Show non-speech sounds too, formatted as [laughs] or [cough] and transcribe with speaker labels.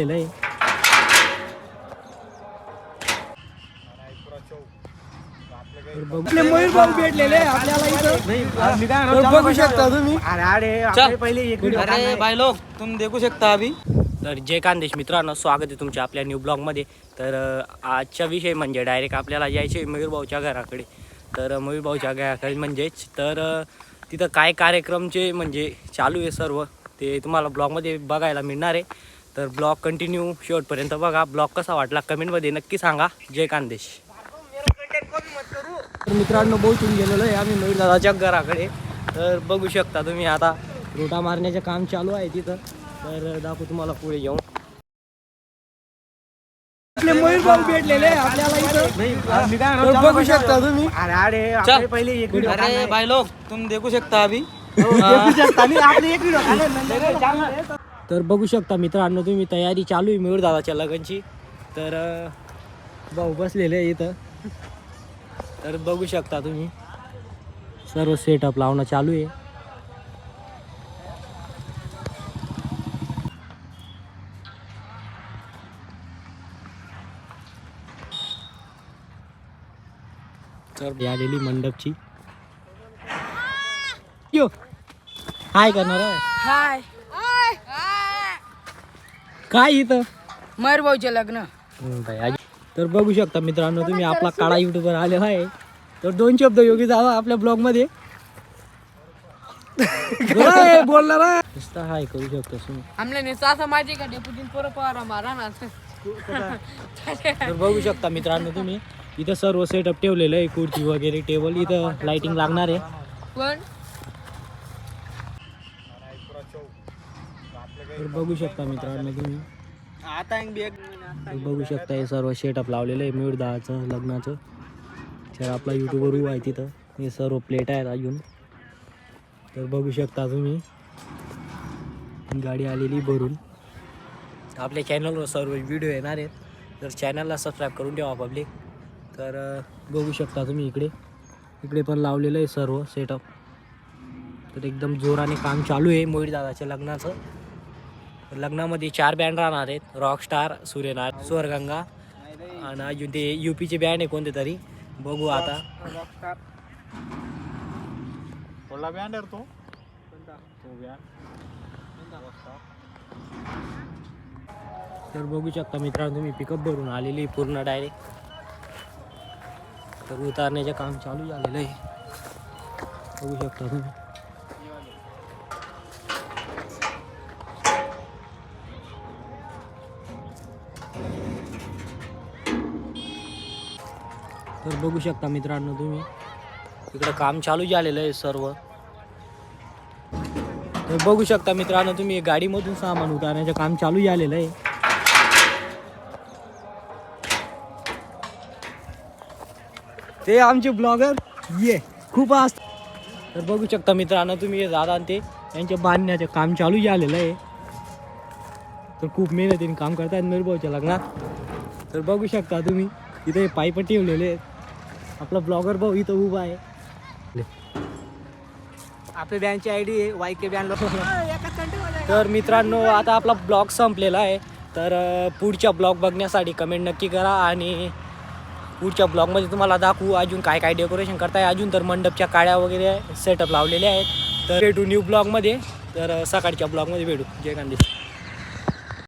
Speaker 1: आहे. मयूर भाऊ भेटलेले आपल्याला इथं. तर बघू शकता तुम्ही.
Speaker 2: चल. अरे भाई लोग तुम देखू शकता अभी.
Speaker 1: तर जय कांदेश मित्रांनो स्वागत आहे तुमच्या आपल्या न्यू ब्लॉगमध्ये तर आजचा विषय म्हणजे डायरेक्ट आपल्याला यायचे मयूर भाऊच्या घराकडे. तर मयूर भाऊच्या घराकडे म्हणजेच तर तिथं काय कार्यक्रमचे म्हणजे चालू आहे सर्व ते तुम्हाला ब्लॉगमध्ये बघायला मिळणार आहे. तर ब्लॉग कंटिन्यू शेवटपर्यंत बघा. ब्लॉग कसा वाटला कमेंटमध्ये नक्की सांगा. जय कांदेश. तर मित्रांनो पोहोचून गेलेलो आहे आम्ही मयूर दादाच्या घराकडे. तर बघू शकता तुम्ही आता रोटा मारण्याचं काम चालू आहे तिथं. तर दाखवू तुम्हाला पुढे येऊन आपले मयूर भाऊ भेटलेले आपल्याला इथं. बघू शकता तुम्ही.
Speaker 2: चल. अरे भाई लोग तुम देखू शकता अभी [laughs]
Speaker 1: तर बघू शकता मित्रांनो तुम्ही तयारी चालू आहे मयूर दादाच्या लग्नची. तर भाऊ बसलेले आहे इथं. तर बघू शकता तुम्ही. सर्व सेटअप लावणं चालू आहे. तर आलेली मंडपची. यो! हाय करणार आहे.
Speaker 3: हाय
Speaker 1: काय इथं?
Speaker 3: मयूर भाऊचे लग्न.
Speaker 1: हम्म, बाई, आजी- तर बघू शकता मित्रांनो तुम्ही आपला काळा युट्यूबर आलेला आहे. तर दोन शब्द योगी जावा आपल्या ब्लॉगमध्ये. बोला, बोलणार आहे. नुसता हाय करू शकतो तुम्ही.
Speaker 3: आमल्या नेता असं माझी का डेपुटी पोरं पवारा मारा ना
Speaker 1: तर बघू शकता मित्रांनो तुम्ही. इथं सर्व सेटअप ठेवलेलं आहे खुर्ची वगैरे टेबल इथं लाइटिंग लागणार आहे.
Speaker 3: पण
Speaker 1: तर बघू शकता मित्रांनो तुम्ही.
Speaker 2: आता
Speaker 1: बघू शकता हे सर्व सेटअप लावलेलं आहे मिळ दहाचं लग्नाचं. तर आपला युट्यूबवर उभा आहे तिथं. हे सर्व प्लेट आहेत अजून. तर बघू शकता तुम्ही. गाडी आलेली भरून. आपल्या चॅनलवर सर्व व्हिडिओ येणार आहेत. तर चॅनलला सबस्क्राईब करून ठेवा पब्लिक तर बघू शकता तुम्ही इकडे. इकडे पण लावलेलं आहे सर्व सेटअप तर एकदम जोराने काम चालू आहे मोहित दादाच्या लग्नाचं. लग्नामध्ये चार बँड राहणार आहेत. रॉकस्टार सूर्यनाथ स्वर्गंगा आणि अजून ते युपीचे बँड आहे कोणते तरी. बघू आता.
Speaker 4: कोणला बँड आहे रे तो? तो बँड
Speaker 1: तर बघू शकता मित्रांनो तुम्ही पिकअप भरून आलेली आहे पूर्ण डायरेक्ट तर उतारण्याचं काम चालू झालेलं आहे. बघू शकता तुम्ही. तर बघू शकता मित्रांनो तुम्ही. इकडं काम चालू झालेलं आहे सर्व. तर बघू शकता मित्रांनो तुम्ही गाडीमधून सामान उतारण्याचं काम चालू झालेलं आहे. ते आमचे ब्लॉगर ये खूप असत तर बघू शकता मित्रांनो तुम्ही दादा आणि ते यांच्या बांधण्याचं काम चालू झालेलं आहे. तर खूप मेहनतीने काम करतायत निर्भाऊच्या लग्नात. तर बघू शकता तुम्ही इथे पाईप ठेवलेले आहेत. आपला ब्लॉगर भाऊ इथं उभा आहे. आपल्या बँडची आय डी आहे वाय के बँड तर मित्रांनो आता आपला ब्लॉग संपलेला आहे. तर पुढच्या ब्लॉग बघण्यासाठी कमेंट नक्की करा आणि पुढच्या ब्लॉगमध्ये तुम्हाला दाखवू अजून काय काय डेकोरेशन करताय. अजून तर मंडपच्या काड्या वगैरे सेटअप लावलेल्या आहेत. तर भेटू न्यू ब्लॉगमध्ये तर सकाळच्या ब्लॉगमध्ये भेटू. जय गांधी.